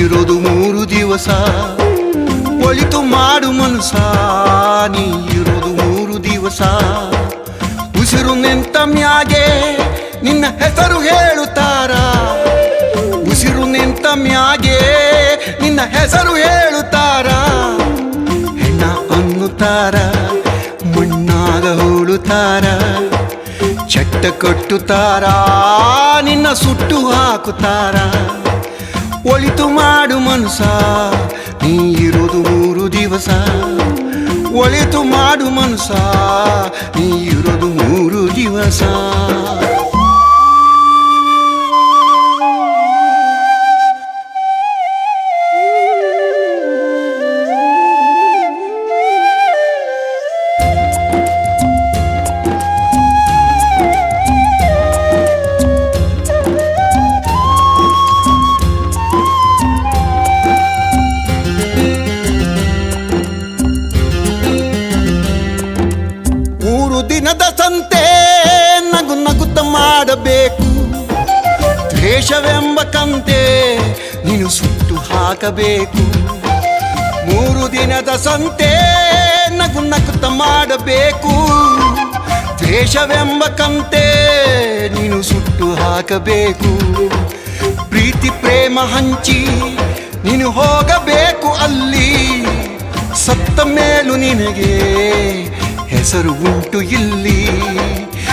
ಇರುವುದು ಮೂರು ದಿವಸ. ಒಳಿತು ಮಾಡು ಮನಸ ನೀ ಇರೋದು ಮೂರು ದಿವಸ. ಉಸಿರು ನಿಂತ ಮ್ಯಾಗೆ ನಿನ್ನ ಹೆಸರು ಹೇಳುತ್ತಾರ. ಉಸಿರು ನಿಂತ ಮ್ಯಾಗೆ ನಿನ್ನ ಹೆಸರು ಹೇಳುತ್ತಾರ. ಹೆಣ್ಣ ಅನ್ನುತ್ತಾರ, ಮಣ್ಣಾಗ ಹೋಳುತ್ತಾರ ಚಟ್ಟ ಕಟ್ಟುತ್ತಾರ, ನಿನ್ನ ಸುಟ್ಟು ಹಾಕುತ್ತಾರ. ಒಳಿತು ಮಾಡು ಮನಸ ನೀ ಇರೋದು ಮೂರು ದಿವಸ. ಒಳಿತು ಮಾಡು ಮನಸ ನೀ ಇರೋದು ಮೂರು ದಿವಸ. ಮಾಡಬೇಕು ದ್ವೇಷವೆಂಬ ಕಂತೆ ನೀನು ಸುಟ್ಟು ಹಾಕಬೇಕು. ಮೂರು ದಿನದ ಸಂತೆ ನಗು ನಗುತ್ತ ಮಾಡಬೇಕು. ದ್ವೇಷವೆಂಬ ಕಂತೆ ನೀನು ಸುಟ್ಟು ಹಾಕಬೇಕು. ಪ್ರೀತಿ ಪ್ರೇಮ ಹಂಚಿ ನೀನು ಹೋಗಬೇಕು ಅಲ್ಲಿ. ಸತ್ತ ಮೇಲೂ ನಿನಗೆ ಹೆಸರು ಉಂಟು ಇಲ್ಲಿ.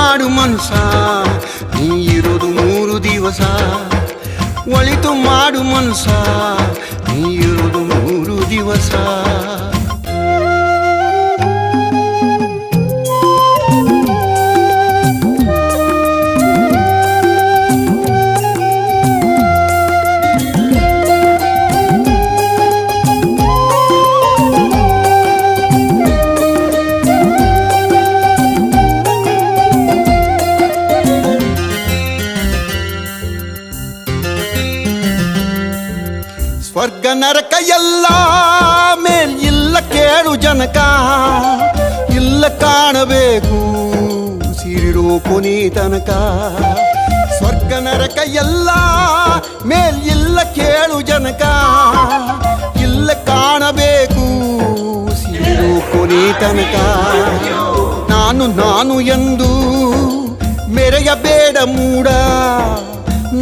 ಮಾಡು ಮನಸ ನೀ ಇರೋದು ಮೂರು ದಿವಸ. ಒಳಿತು ಮಾಡು ಮನಸ ನೀ ಇರೋದು ಮೂರು ದಿವಸ. ನರಕ ಎಲ್ಲ ಮೇಲ್ ಇಲ್ಲ ಕೇಳು ಜನಕ. ಇಲ್ಲ ಕಾಣಬೇಕು ಸಿರಿರೋ ಕೊನೆ ತನಕ. ಸ್ವರ್ಗ ನರಕ ಎಲ್ಲ ಮೇಲ್ ಇಲ್ಲ ಕೇಳು ಜನಕ. ಇಲ್ಲ ಕಾಣಬೇಕು ಸಿರಿರೋ ಕೊನೆ ತನಕ. ನಾನು ನಾನು ಎಂದು ಮೆರೆಯಬೇಡ ಮೂಡ.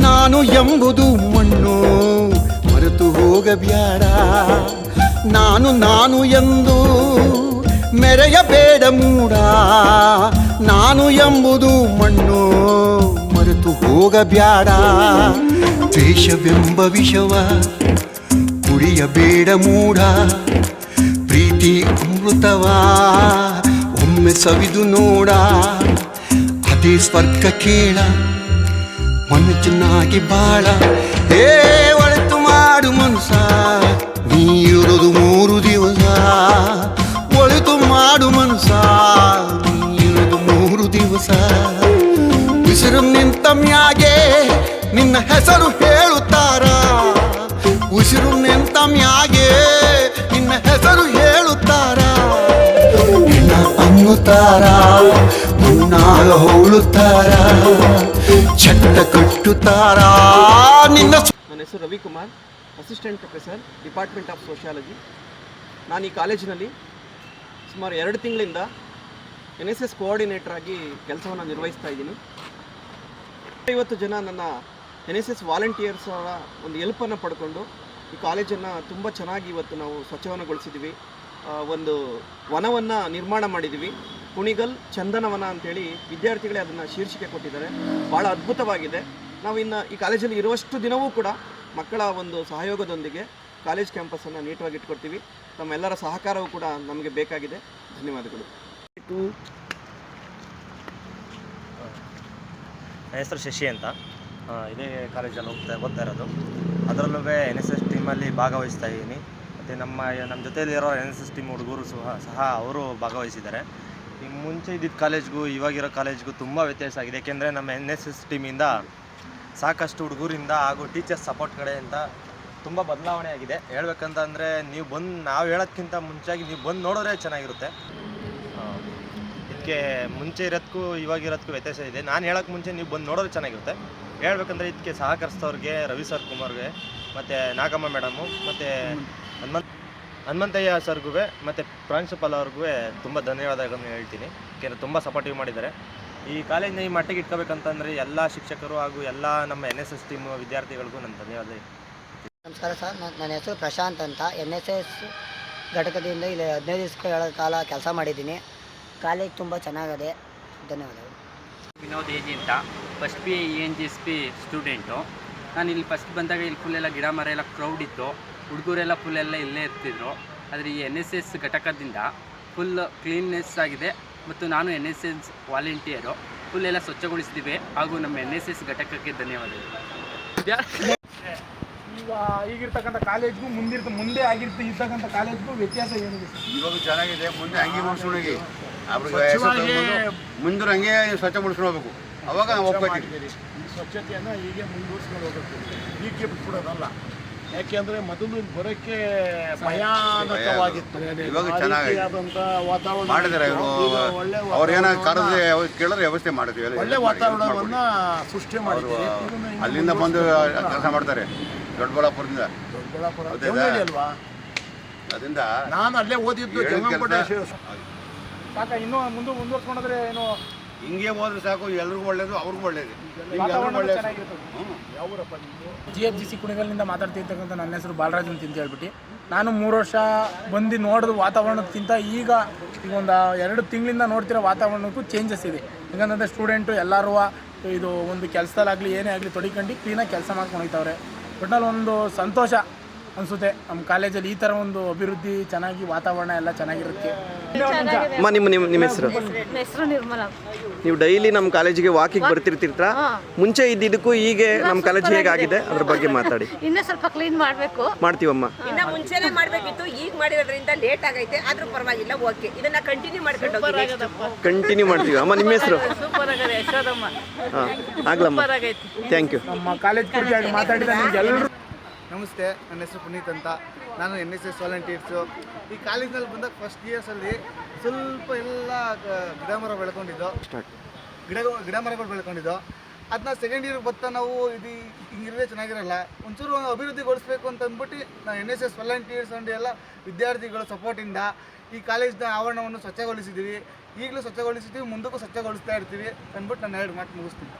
ನಾನು ಎಂಬುದು ಮಣ್ಣು. ಮರೆತು ಹೋಗಬ್ಯಾಡ. ನಾನು ನಾನು ಎಂದು ಮೆರೆಯಬೇಡ ಮೂಡ. ನಾನು ಎಂಬುದು ಮಣ್ಣು ಮರೆತು ಹೋಗಬ್ಯಾಡ. ದ್ವೇಷವೆಂಬ ವಿಷವ ಕುಡಿಯಬೇಡ ಮೂಡ. ಪ್ರೀತಿ ಅಮೃತವಾ ಒಮ್ಮೆ ಸವಿದು ನೋಡ. ಅದೇ ಸ್ವರ್ಗ ಕೇಳ ಮನುಷ್ಯನಾಗಿ ಬಾಳ. ಏ ಇರೋದು ಮೂರು ದಿವಸ. ಒಳಿತು ಮಾಡು ಮನಸ ಇಳಿದು ಮೂರು ದಿವಸ. ಉಸಿರು ನಿಂತ ಮ್ಯಾಗೆ ನಿನ್ನ ಹೆಸರು ಹೇಳುತ್ತಾರ? ಉಸಿರು ನಿಂತ ಮ್ಯಾಗೆ ನಿನ್ನ ಹೆಸರು ಹೇಳುತ್ತಾರ? ನಿನ್ನ ಅನ್ನುತ್ತಾರ? ಮುನ್ನಾಗ ಹೋಳುತ್ತಾರ? ಚಟ್ಟ ಕಟ್ಟುತ್ತಾರ? ನಿನ್ನ ನನ್ನ ಹೆಸರು Ravikumar assistant professor department of sociology ನಾನು ಈ ಕಾಲೇಜಿನಲ್ಲಿ ಸುಮಾರು ಎರಡು ತಿಂಗಳಿಂದ ಎನ್ ಎಸ್ ಎಸ್ ಕೋಆರ್ಡಿನೇಟರ್ ಆಗಿ ಕೆಲಸವನ್ನು ನಿರ್ವಹಿಸ್ತಾ ಇದ್ದೀನಿ. ಐವತ್ತು ಜನ ನನ್ನ ಎನ್ ಎಸ್ ಎಸ್ ವಾಲಂಟಿಯರ್ಸ್ ಒಂದು ಎಲ್ಪನ್ನು ಪಡ್ಕೊಂಡು ಈ ಕಾಲೇಜನ್ನು ತುಂಬ ಚೆನ್ನಾಗಿ ಇವತ್ತು ನಾವು ಸ್ವಚ್ಛವನಗೊಳಿಸಿದ್ದೀವಿ. ಒಂದು ವನವನ್ನು ನಿರ್ಮಾಣ ಮಾಡಿದ್ದೀವಿ. ಕುಣಿಗಲ್ ಚಂದನವನ ಅಂತೇಳಿ ವಿದ್ಯಾರ್ಥಿಗಳೇ ಅದನ್ನು ಶೀರ್ಷಿಕೆ ಕೊಟ್ಟಿದ್ದಾರೆ. ಭಾಳ ಅದ್ಭುತವಾಗಿದೆ. ನಾವು ಇನ್ನು ಈ ಕಾಲೇಜಲ್ಲಿ ಇರುವಷ್ಟು ದಿನವೂ ಕೂಡ ಮಕ್ಕಳ ಒಂದು ಸಹಯೋಗದೊಂದಿಗೆ ಕಾಲೇಜ್ ಕ್ಯಾಂಪಸನ್ನು ನೀಟವಾಗಿ ಇಟ್ಕೊಡ್ತೀವಿ. ತಮ್ಮೆಲ್ಲರ ಸಹಕಾರವೂ ಕೂಡ ನಮಗೆ ಬೇಕಾಗಿದೆ. ಧನ್ಯವಾದಗಳು. ನನ್ನ ಹೆಸರು ಶಶಿ ಅಂತ. ಇದೇ ಕಾಲೇಜಲ್ಲಿ ಹೋಗ್ತಾ ಓದ್ತಾ ಇರೋದು. ಅದರಲ್ಲೂ ಎನ್ ಎಸ್ ಎಸ್ ಟೀಮಲ್ಲಿ ಭಾಗವಹಿಸ್ತಾ ಇದ್ದೀನಿ. ಮತ್ತು ನಮ್ಮ ನಮ್ಮ ಜೊತೆಯಲ್ಲಿರೋ ಎನ್ ಎಸ್ ಎಸ್ ಟೀಮ್ ಹುಡುಗರು ಸಹ ಸಹ ಅವರು ಭಾಗವಹಿಸಿದ್ದಾರೆ. ಈ ಮುಂಚೆ ಇದ್ದಿದ್ದ ಕಾಲೇಜ್ಗೂ ಇವಾಗಿರೋ ಕಾಲೇಜ್ಗೂ ತುಂಬ ವ್ಯತ್ಯಾಸ ಆಗಿದೆ. ಏಕೆಂದರೆ ನಮ್ಮ ಎನ್ ಎಸ್ ಎಸ್ ಟೀಮಿಂದ ಸಾಕಷ್ಟು ಹುಡುಗರಿಂದ ಹಾಗೂ ಟೀಚರ್ಸ್ ಸಪೋರ್ಟ್ ಕಡೆಯಿಂದ ತುಂಬ ಬದಲಾವಣೆ ಆಗಿದೆ. ಹೇಳ್ಬೇಕಂತಂದರೆ ನೀವು ಬಂದು, ನಾವು ಹೇಳೋದ್ಕಿಂತ ಮುಂಚೆಯಾಗಿ ನೀವು ಬಂದು ನೋಡಿದ್ರೆ ಚೆನ್ನಾಗಿರುತ್ತೆ. ಇದಕ್ಕೆ ಮುಂಚೆ ಇರೋದಕ್ಕೂ ಇವಾಗಿರೋದಕ್ಕೂ ವ್ಯತ್ಯಾಸ ಇದೆ. ನಾನು ಹೇಳೋಕ್ಕೆ ಮುಂಚೆ ನೀವು ಬಂದು ನೋಡೋದು ಚೆನ್ನಾಗಿರುತ್ತೆ. ಹೇಳ್ಬೇಕಂದ್ರೆ ಇದಕ್ಕೆ ಸಹಕರಿಸಿದವ್ರಿಗೆ ರವಿ ಸರ್ ಕುಮಾರ್ಗೆ, ಮತ್ತು ನಾಗಮ್ಮ ಮೇಡಮು, ಮತ್ತು ಹನುಮಂತ್, ಹನುಮಂತಯ್ಯ ಸರ್ಗೂ ಮತ್ತು ಪ್ರಾಂಶುಪಾಲ್ ಅವ್ರಿಗೂ ತುಂಬ ಧನ್ಯವಾದಗಳನ್ನು ಹೇಳ್ತೀನಿ. ಯಾಕೆಂದರೆ ತುಂಬ ಸಪೋರ್ಟಿವ್ ಮಾಡಿದ್ದಾರೆ. ಈ ಕಾಲೇಜ್ನ ಈ ಮಟ್ಟಿಗೆ ಇಟ್ಕೋಬೇಕಂತಂದರೆ ಎಲ್ಲ ಶಿಕ್ಷಕರು ಹಾಗೂ ಎಲ್ಲ ನಮ್ಮ ಎನ್ ಎಸ್ ಎಸ್ ಟೀಮ್ ವಿದ್ಯಾರ್ಥಿಗಳಿಗೂ ನನ್ನ ಧನ್ಯವಾದ ನಮಸ್ಕಾರ ಸರ್ ನನ್ನ ನನ್ನ ಹೆಸರು ಪ್ರಶಾಂತ್ ಅಂತ. ಎನ್ ಎಸ್ ಎಸ್ ಘಟಕದಿಂದ ಇಲ್ಲಿ ಹದಿನೈದು ದಿವಸಗಳ ಕಾಲ ಕೆಲಸ ಮಾಡಿದ್ದೀನಿ. ಕಾಲೇಜ್ ತುಂಬ ಚೆನ್ನಾಗಿದೆ. ಧನ್ಯವಾದಗಳು. ವಿನೋದ್ ಏಜಿ ಅಂತ first P E N G S P student ನಾನು ಇಲ್ಲಿ ಫಸ್ಟ್ ಬಂದಾಗ ಇಲ್ಲಿ ಫುಲ್ ಎಲ್ಲ ಗಿಡ ಮರ ಎಲ್ಲ ಕ್ರೌಡ್ ಇತ್ತು. ಹುಡುಗರೆಲ್ಲ ಫುಲ್ ಎಲ್ಲ ಇಲ್ಲೇ ಇರ್ತಿದ್ರು. ಆದರೆ ಈ ಎನ್ ಎಸ್ ಎಸ್ ಘಟಕದಿಂದ ಫುಲ್ ಕ್ಲೀನ್ನೆಸ್ ಆಗಿದೆ. ಮತ್ತು ನಾನು N S S volunteer. Full ಎಲ್ಲ ಸ್ವಚ್ಛಗೊಳಿಸಿದ್ದೀವಿ ಹಾಗೂ ನಮ್ಮ ಎನ್ ಎಸ್ ಎಸ್ ಘಟಕಕ್ಕೆ ಧನ್ಯವಾದಗಳು. ಈಗ ಈಗಿರ್ತಕ್ಕಂಥ ಕಾಲೇಜ್ಗೂ ಮುಂದಿರ್ತ ಮುಂದೆ ಆಗಿರ್ತ ಇರ್ತಕ್ಕಂಥ ಕಾಲೇಜ್ಗೂ ವ್ಯತ್ಯಾಸ ಏನಿದೆ ಸರ್? ಇವಾಗ ಚೆನ್ನಾಗಿದೆ ಮುಂದೆ ಹಂಗೆ ಮಾಡಿಸ್ಕೊಳಗಿ ಅವ್ರಿಗೆ ಮುಂದೆ ಹಂಗೆ ಸ್ವಚ್ಛ ಮುಡಿಸ್ಕೊಳ್ಬೇಕು ಹೋಗ್ಬೇಕು. ಅವಾಗ ನಾವು ಒಪ್ಕೋತೀವಿ. ಈ ಸ್ವಚ್ಛತೆಯನ್ನು ಹೀಗೆ ಮುಂದುವರ್ಸ್ಕೊಂಡು ಹೋಗ್ಬೇಕು. ಕೂಡ ಬಿಟ್ಬಿಡೋದಲ್ಲ ಯಾಕೆಂದ್ರೆ ಮೊದಲು ಬರೋಕ್ಕೆ ಭಯಾನಕವಾಗಿತ್ತು. ಇವಾಗ ಚೆನ್ನಾಗಿ ಚೆನ್ನಾಗಿದೆ. ವಾತಾವರಣ ಮಾಡಿದ್ದಾರೆ ಇವರು. ಒಳ್ಳೆ ಅವ್ರೇನ ವಾತಾವರಣವನ್ನ- ಕರೆದ್ರೆ ಅವ್ರು ಕೇಳಿದ್ರೆ ವ್ಯವಸ್ಥೆ ಮಾಡಿದ್ವಿ. ಒಳ್ಳೆ ವಾತಾವರಣವನ್ನ ಸೃಷ್ಟಿ ಅವರು ಇನ್ನು ಅಲ್ಲಿಂದ ಬಂದು ಕೆಲಸ ಮಾಡ್ತಾರೆ. ದೊಡ್ಡಬಳ್ಳಾಪುರದಿಂದ. ದೊಡ್ಡಬಳ್ಳಾಪುರ ಅದರಿಂದ ನಾನು ಅಲ್ಲೇ ಓದಿದ್ದು ಇನ್ನೂ ಮುಂದೆ ಮುಂದುವರ್ಸ್ಕೊಂಡ್ರೆ ಏನು ಹಿಂಗೆ ಹೋದ್ರೆ ಸಾಕು ಎಲ್ರಿಗೂ ಒಳ್ಳೇದು ಅವ್ರಿಗೂ ಒಳ್ಳೇದು. ಜಿ ಎಫ್ ಜಿ ಸಿ ಕುಣಿಗಲ್ನಿಂದ ಮಾತಾಡ್ತಿರ್ತಕ್ಕಂಥ ನನ್ನ ಹೆಸರು ಬಾಲರಾಜ್ ಅಂತ ಹೇಳ್ಬಿಟ್ಟು. ನಾನು ಮೂರು ವರ್ಷ ಬಂದು ನೋಡಿದ ವಾತಾವರಣಕ್ಕಿಂತ ಈಗ ಈಗ ಒಂದು ಎರಡು ತಿಂಗಳಿಂದ ನೋಡ್ತಿರೋ ವಾತಾವರಣಕ್ಕೂ ಚೇಂಜಸ್ ಇದೆ. ಯಾಕಂತಂದರೆ ಸ್ಟೂಡೆಂಟು ಎಲ್ಲರೂ ಇದು ಒಂದು ಕೆಲಸದಲ್ಲಾಗಲಿ ಏನೇ ಆಗಲಿ ತೊಡಿಕೊಂಡು ಕ್ಲೀನಾಗಿ ಕೆಲಸ ಮಾಡ್ಕೊಂಡು ಹೋಗ್ತಾವ್ರೆ. ಒಟ್ನಲ್ಲಿ ಒಂದು ಸಂತೋಷ. ಅನಿಸುತ್ತೆ. ನಮ್ಮ ಕಾಲೇಜಲ್ಲಿ ಈ ಥರ ಒಂದು ಅಭಿವೃದ್ಧಿ ಚೆನ್ನಾಗಿ ವಾತಾವರಣ ಎಲ್ಲ ಚೆನ್ನಾಗಿರುತ್ತೆ. ಅಮ್ಮ ನಿಮ್ಮ ನಿಮ್ಮ ನಿಮ್ಮ ಹೆಸರು? ಹೆಸರು? ನಿರ್ಮಲ. ನೀವು ಡೈಲಿ ನಮ್ಮ ಕಾಲೇಜಿಗೆ ವಾಕಿಗೆ ಬರ್ತಿರ್ತಿರ್ತ? ಮುಂಚೆ ಇದ್ದಿದ್ದಕ್ಕೂ ಹೀಗೆ ನಮ್ಮ ಕಾಲೇಜ್ ಹೇಗಾಗಿದೆ? ಅದ್ರ ಬಗ್ಗೆ ಮಾತಾಡಿ. ಇನ್ನೂ ಸ್ವಲ್ಪ ಕ್ಲೀನ್ ಮಾಡಬೇಕು. ಮಾಡ್ತೀವಮ್ಮ. ಇನ್ನ ಮುಂಚೆನೆ ಮಾಡ್ಬೇಕಿತ್ತು ಈಗ ಮಾಡಿರೋದ್ರಿಂದ ಲೇಟ್ ಆಗೈತೆ ಆದ್ರೂ ಪರವಾಗಿಲ್ಲ ಓಕೆ ಇದನ್ನ ಕಂಟಿನ್ಯೂ ಮಾಡ್ಕೊಂಡು ಹೋಗಿ ಕಂಟಿನ್ಯೂ ಮಾಡ್ತೀವಿ. ಅಮ್ಮ ನಿಮ್ಮ ಹೆಸರು? ಆಗ್ಲಮ್ಮ. ಥ್ಯಾಂಕ್ ಯು ನಮ್ಮ ಕಾಲೇಜ್ ಕುರಿತಾಗಿ ಮಾತಾಡಿದ ನಿಮ್ಗೆ ಎಲ್ಲರೂ ನಮಸ್ತೆ ನನ್ನ ಹೆಸರು ಪುನೀತ್ ಅಂತ. ನಾನು ಎನ್ ಎಸ್ ಎಸ್ ವಾಲಂಟಿಯರ್ಸು ಈ ಕಾಲೇಜ್ನಲ್ಲಿ ಬಂದಾಗ ಫಸ್ಟ್ ಇಯರ್ಸಲ್ಲಿ ಸ್ವಲ್ಪ ಎಲ್ಲ ಗಿಡ ಮರ ಬೆಳ್ಕೊಂಡಿದ್ದು. ಗಿಡ ಗಿಡ ಮರಗಳು ಬೆಳ್ಕೊಂಡಿದ್ದು. ಅದನ್ನ ಸೆಕೆಂಡ್ ಇಯರ್ ಬರ್ತಾ ನಾವು ಇದು ಹಿಂಗಿರದೆ ಚೆನ್ನಾಗಿರಲ್ಲ. ಒಂಚೂರು ಅಭಿವೃದ್ಧಿಗೊಳಿಸ್ಬೇಕು ಅಂತ ಅಂದ್ಬಿಟ್ಟು ನಾನು N S S volunteers and ಎಲ್ಲ ವಿದ್ಯಾರ್ಥಿಗಳ ಸಪೋರ್ಟಿಂದ ಈ ಕಾಲೇಜ್ನ ಆವರಣವನ್ನು ಸ್ವಚ್ಛಗೊಳಿಸಿದ್ದೀವಿ ಈಗಲೂ ಸ್ವಚ್ಛಗೊಳಿಸಿದ್ದೀವಿ ಮುಂದಕ್ಕೂ ಸ್ವಚ್ಛಗೊಳಿಸ್ತಾ ಇರ್ತೀವಿ ಅಂದ್ಬಿಟ್ಟು ನಾನು ಎರಡು ಮಾತು ಮುಗಿಸ್ತೀನಿ.